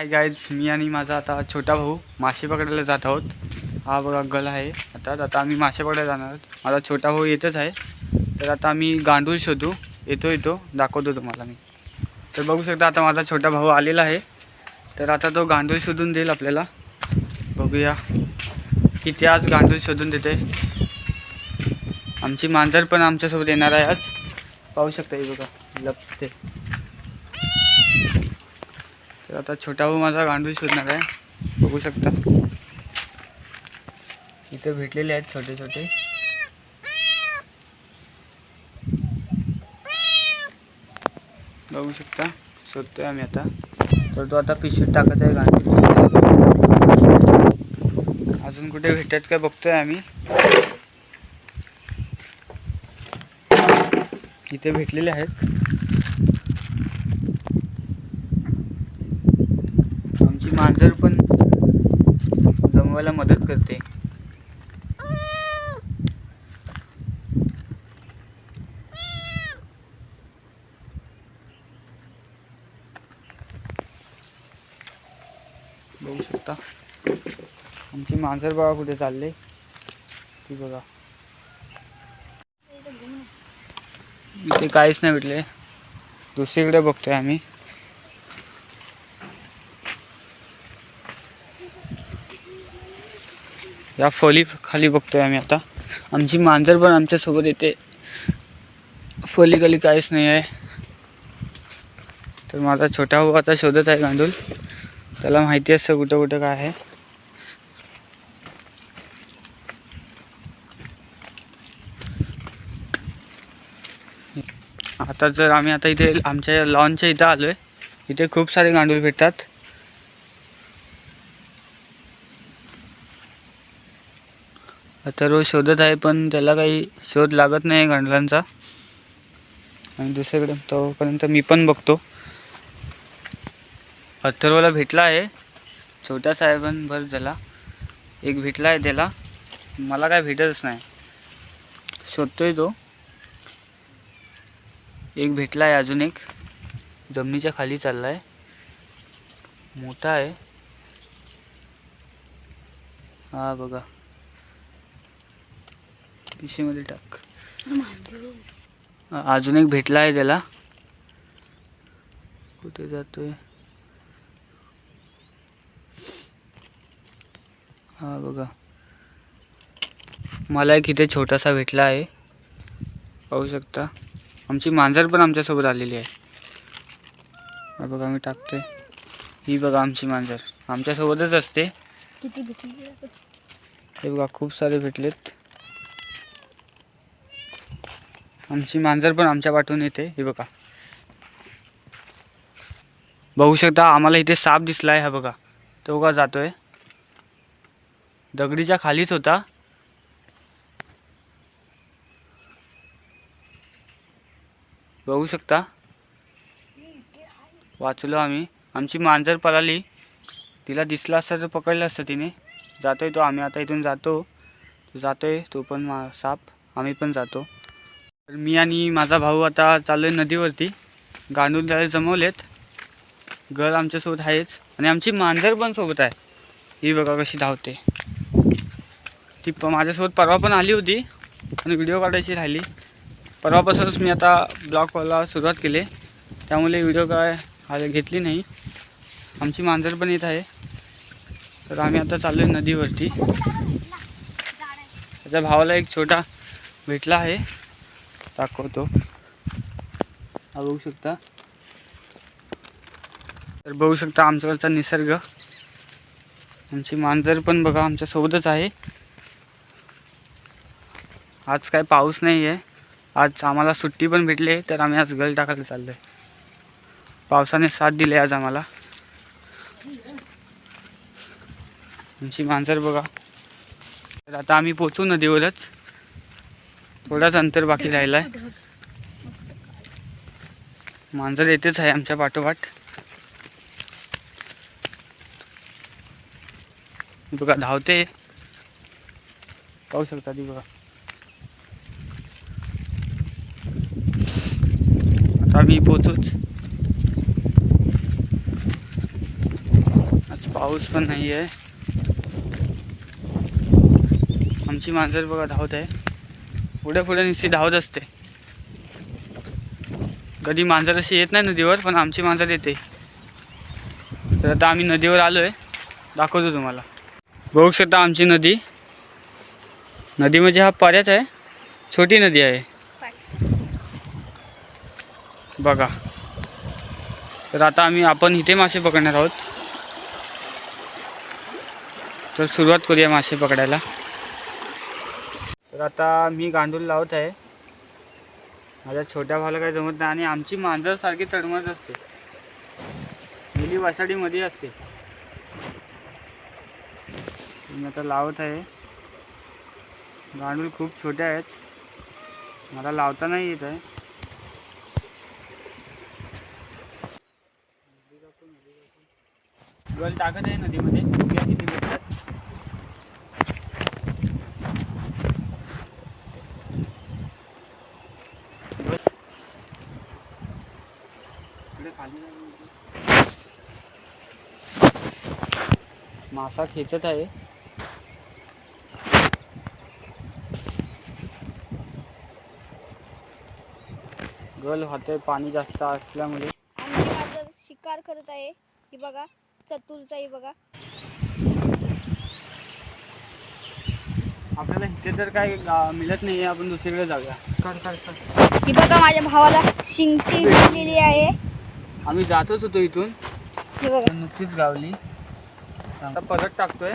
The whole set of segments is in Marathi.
हाय गाईज मी आणि माझा आता छोटा भाऊ मासे पकडायला जात आहोत. हा बघा गल आहे. आता आता आम्ही मासे पकडायला जाणार आहोत. माझा छोटा भाऊ येतच आहे. तर आता आम्ही गांडूळ शोधू. येतो येतो. दाखवतो तुम्हाला मी. तर बघू शकता आता माझा छोटा भाऊ आलेला आहे. तर आता तो गांडूळ शोधून देईल आपल्याला. बघूया. किती आज गांडूळ शोधून देते. आमची मांजर पण आमच्यासोबत येणार आहे आज. पाहू शकता हे बघा. लपते. तर आता छोटा भाऊ माझा गांडूळ शोधणार आहे. बघू शकता. इथे भेटलेले आहेत छोटे छोटे. बघू शकता. शोधतोय आम्ही आता. तर तो आता पिशवीत टाकत आहे गांडूळ. अजून कुठे भेटत काय बघतोय आम्ही. इथे भेटलेले आहेत आमची मांजर पण जमवायला मदत करते. बघू शकता. आमची मांजर बाबा कुठे चालले? ती बघा. इथे काहीच नाही भेटले. दुसरीकडे बघतोय आम्ही. या फली खाली बघतोय आम्ही आता. आमची मांजर पण आमच्यासोबत येते. फली खाली काहीच नाही आहे. तर माझा छोटा भाऊ आता शोधत आहे गांडूल त्याला माहिती असतं कुठं कुठं काय आहे. आता जर आम्ही आता इथे आमच्या लॉनच्या इथं आलो आहे इथे खूप सारे गांडूळ भेटतात. आता हो, शोधत आहे पण त्याला काही शोध लागत नाही गांडलांचा. आणि दुसरीकडे तोपर्यंत मी पण बघतो. अथर्वला भेटला आहे. छोट्या साहेबां भर झाला एक भेटला आहे त्याला. मला काय भेटतच नाही. शोधतोय तो. एक भेटला आहे अजून एक. जमिनीच्या खाली चालला आहे मोठा आहे. हा बघा. पिशवीमध्ये टाक. अजून एक भेटला आहे त्याला. कुठे जातोय? हा बघा. मला एक इथे छोटासा भेटला आहे. पाहू शकता. आमची मांजर पण आमच्यासोबत आलेली आहे. हा बघा मी टाकते. ही बघा आमची मांजर. आमच्यासोबतच असते. हे बघा खूप सारे भेटलेत. आमची मांजर पण आमच्या पाठवून येते हे बघा. बघू शकता आम्हाला इथे साप दिसला आहे हा बघा. तो का जातोय? दगडीच्या खालीच होता. बघू शकता. वाचलो आम्ही. आमची मांजर पळाली. तिला दिसला असता तर पकडलं असतं तिने. जातोय तो आम्ही आता इथून जातो. तो जातोय तो पण मा साप. आम्ही पण जातो. तर मी आणि माझा भाऊ आता चाललो आहे नदीवरती. गांडूळ त्याला जमवलेत. गळ आमच्यासोबत आहेच. आणि आमची मांजर पण सोबत आहे. ही बघा कशी धावते. ती प माझ्यासोबत परवा पण आली होती. आणि व्हिडिओ काढायची राहिली. परवापासूनच मी आता ब्लॉग कॉलला सुरुवात केली. त्यामुळे व्हिडिओ काय आले घेतली नाही. आमची मांजर पण येत आहे. तर आम्ही आता चाललो आहे नदीवरती. त्याच्या भावाला एक छोटा भेटला आहे. दाखवतो. हा बघू शकता. तर बघू शकता आमच्याकडचा निसर्ग. आमची मांजर पण बघा आमच्यासोबतच आहे. आज काय पाऊस नाही आहे आज आम्हाला सुट्टी पण भेटली आहे तर आम्ही आज गल टाकायला चाललो आहे पावसाने साथ दिली आज आम्हाला. आमची मांजर बघा. तर आता आम्ही पोचू नदीवरच. थोडाच अंतर बाकी राहिलं आहे मांजर येतेच आहे आमच्या पाठोपाठ. बघा धावते. पाहू शकता ती बघा. आता आम्ही पोचूच पाऊस पण नाही आहे आमची मांजर बघा धावत आहे. पुढे पुढे नुसती धावत असते. कधी मांजर अशी येत नाही नदीवर पण आमची मांजर येते. तर आता आम्ही नदीवर आलो आहे दाखवतो तुम्हाला. बघू शकता आमची नदी. नदी म्हणजे हा पर्याच आहे. छोटी नदी आहे. बघा. तर आता आम्ही आपण इथे मासे पकडणार आहोत. तर सुरुवात करूया मासे पकडायला. तर आता मी गांडूळ लावत आहे. माझ्या छोट्या भावाला काही जमत नाही आणि आमची मांजर सारखी तडमत असते. मुली वसाडीमध्ये असते. मी आता लावत आहे. गांडूळ खूप छोटे आहेत. मला लावता नाही येत आहे. गल टाकत आहे नदीमध्ये बघूया किती भेटतात गल. इकडे खाली नाही गेली. मासा खेचत आहे. गल होते पाणी जास्त असल्यामुळे. शिकार करत आहे. ही बघा चतुरचाई बघा. आपल्याला इथे तर काय मिळत नाही आपण दुसरीकडे जाऊया. कर कर कर ही बघा माझ्या भावाला शिंगटी भेटलेली आहे. आम्ही जातच होतो इथून. हे बघा. नुकतीच गावली. आता परत टाकतोय.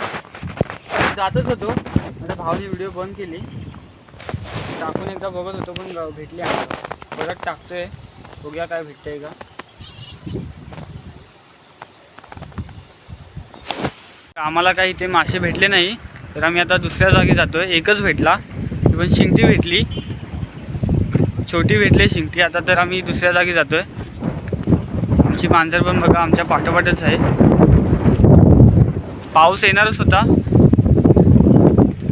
जातच होतो. माझ्या भावाने व्हिडिओ बंद केली. टाकून एकदा बघत होतो पण भेटली आम्हाला परत टाकतोय. बघूया काय भेटतंय का. आम्हाला काही इथे मासे भेटले नाही. तर आम्ही आता दुसऱ्या जागी जातोय. एकच भेटला. ती पण शिंगटी भेटली. छोटी भेटली शिंगटी. आता तर आम्ही दुसऱ्या जागी जातोय. आमची मांजर पण बघा आमच्या पाठोपाठच आहे. पाऊस येणारच होता.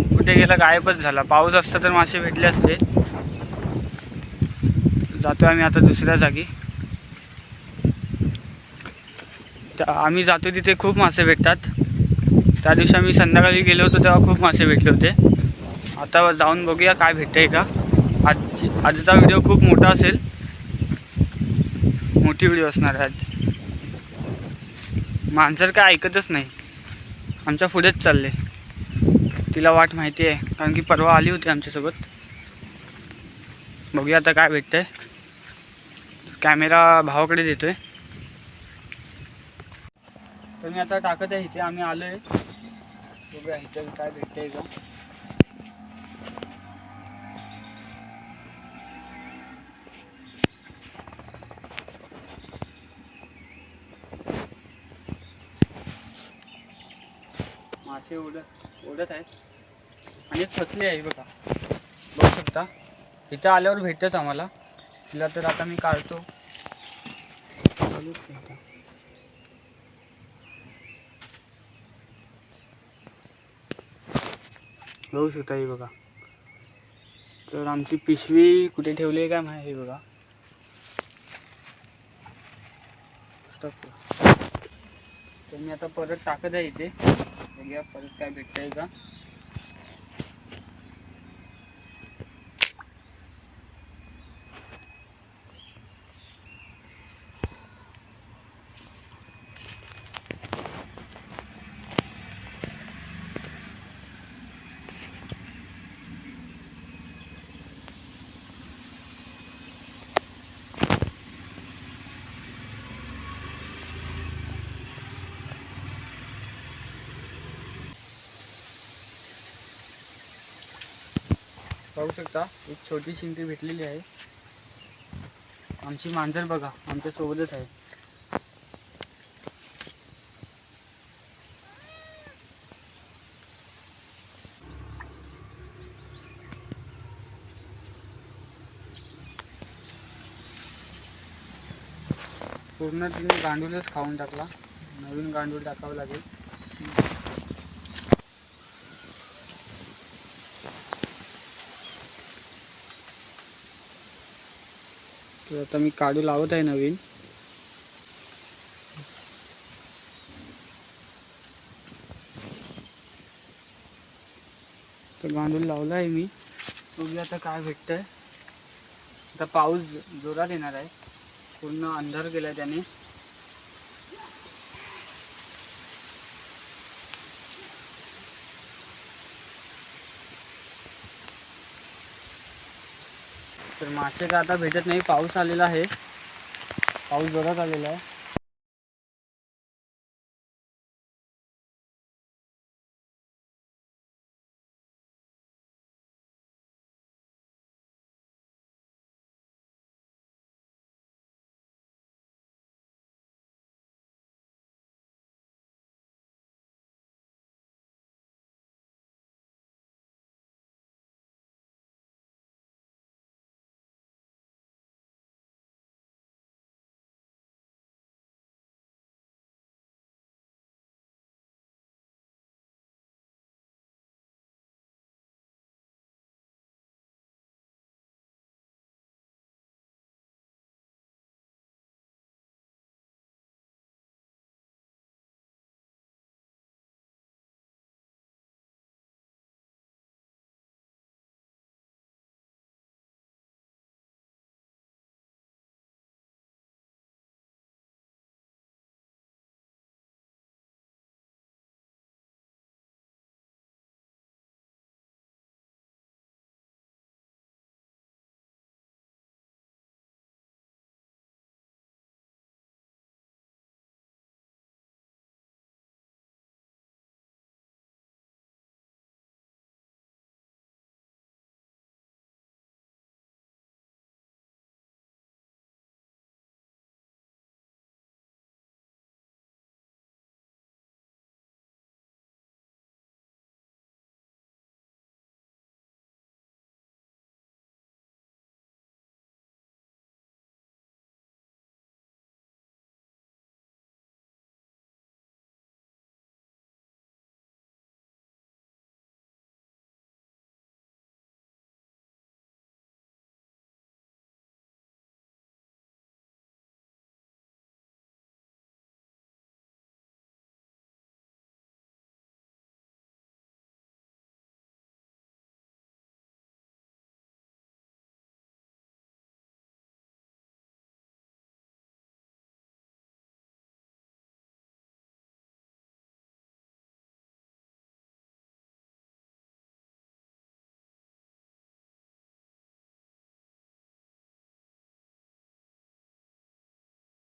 कुठे गेला गायबच झाला. पाऊस असता तर मासे भेटले असते. जातोय आम्ही आता दुसऱ्या जागी. आम्ही जातो तिथे खूप मासे भेटतात. त्या दिवशी आम्ही संध्याकाळी गेलो होतो तेव्हा खूप मासे भेटले होते. आता जाऊन बघूया काय भेटतंय का. आजची आजचा व्हिडिओ खूप मोठा असेल. मोठी व्हिडिओ असणार आहे आज. माणसं काय ऐकतच नाही. आमच्या पुढेच चालले. तिला वाट माहिती आहे कारण की परवा आली होती आमच्यासोबत. बघूया आता काय भेटतंय. कॅमेरा भावाकडे देतोय. तर मी आता टाकत आहे इथे आम्ही आलो आहे बघूया इथे काय भेटतं का मासे उडत उडत आहेत. आणि फसले फसली आहे बघा. बघू शकता. इथं आल्यावर भेटतच आम्हाला. तिला तर आता मी काढतो. बघू शकता ही बघा. तर आमची पिशवी कुठे ठेवली आहे काय माहिती बघा. तर मी आता परत टाकत आहे इथे. बघूया परत काय भेटतंय का? पाहू शकता एक छोटी शिंगटी भेटलेली आहे. आमची मांजर बघा आमच्या सोबतच आहे. पूर्ण तिने गांडूलच खाऊन टाकला. नवीन गांडूळ टाकावं लागेल. आता मी काढू लावत आहे नवीन. तर लावला आहे मी. बघूया आता काय भेटत आहे आता पाऊस जोरात येणार आहे. पूर्ण अंधार केला त्याने. तर मासे काय आता भेटत नाही. पाऊस आलेला आहे. पाऊस जोरात आलेला आहे.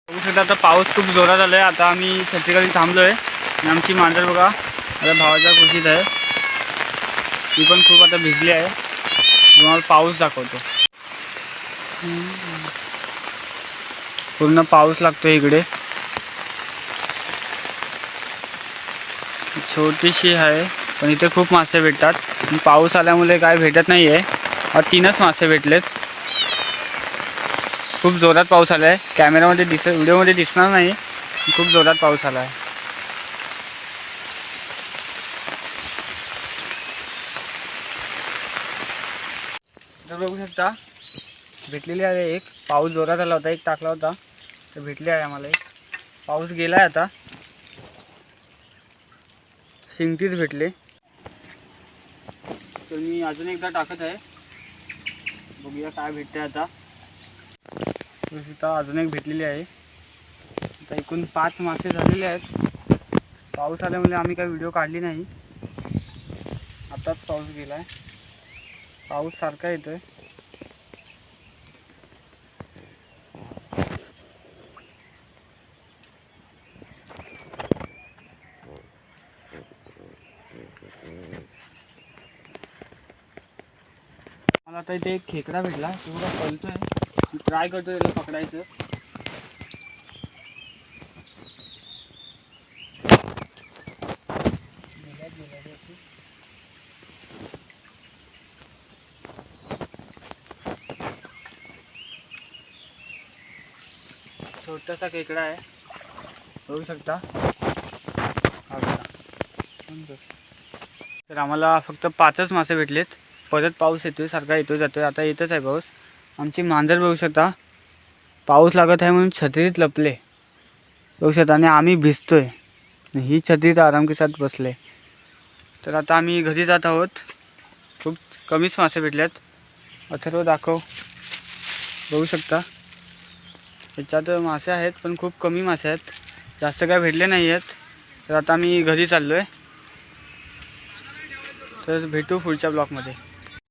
बघू शकता आता पाऊस खूप जोरात आलाय. आता आम्ही छत्रीखाली थांबलोय. आणि आमची मांजर बघा आता भावाच्या खुशीत आहे. ती पण खूप आता भिजली आहे. तुम्हाला पाऊस दाखवतो. पूर्ण पाऊस लागतो इकडे. छोटीशी आहे पण इथे खूप मासे भेटतात. पाऊस आल्यामुळे काय भेटत नाही आहे तीनच मासे भेटलेत. खूप जोरात पाऊस आला आहे कॅमेरामध्ये दिस व्हिडिओमध्ये दिसणार नाही. खूप जोरात पाऊस आला आहे तर बघू शकता भेटलेली आहे एक. पाऊस जोरात आला होता एक टाकला होता. तर भेटली आहे आम्हाला एक. पाऊस गेला आहे आता. शिंगतीच भेटले. तर मी अजून एकदा टाकत आहे. बघूया काय भेटते आता. आता अजून एक भेटलेली आहे. आता एकूण पाच मासे झालेले आहेत. पाऊस आल्यामुळे आम्ही काही व्हिडिओ काढली नाही. आताच पाऊस गेला आहे पाऊस सारखा आहे मला आता इथे एक खेकडा भेटला. तेवढा आहे ट्राय करतो त्याला पकडायचं. छोटासा खेकडा आहे. बघू शकता. तर आम्हाला फक्त पाचच मासे भेटलेत. परत पाऊस येतोय सारखा येतो जातोय. आता येतच आहे पाऊस. आमची मांजर बघू शकता. पाऊस लागत आहे म्हणून छत्रीत लपले. बघू शकता आणि आम्ही भिजतोय. ही छत्रीत आराम साथ बसले. तर आता आम्ही घरी जात आहोत. खूप कमीच मासे भेटल्यात. अथर्व दाखव. बघू शकता. त्याच्यात मासे आहेत पण खूप कमी मासे आहेत. जास्त काय भेटले नाही आहेत तर आता मी घरी चाललो आहे तर भेटू पुढच्या ब्लॉकमध्ये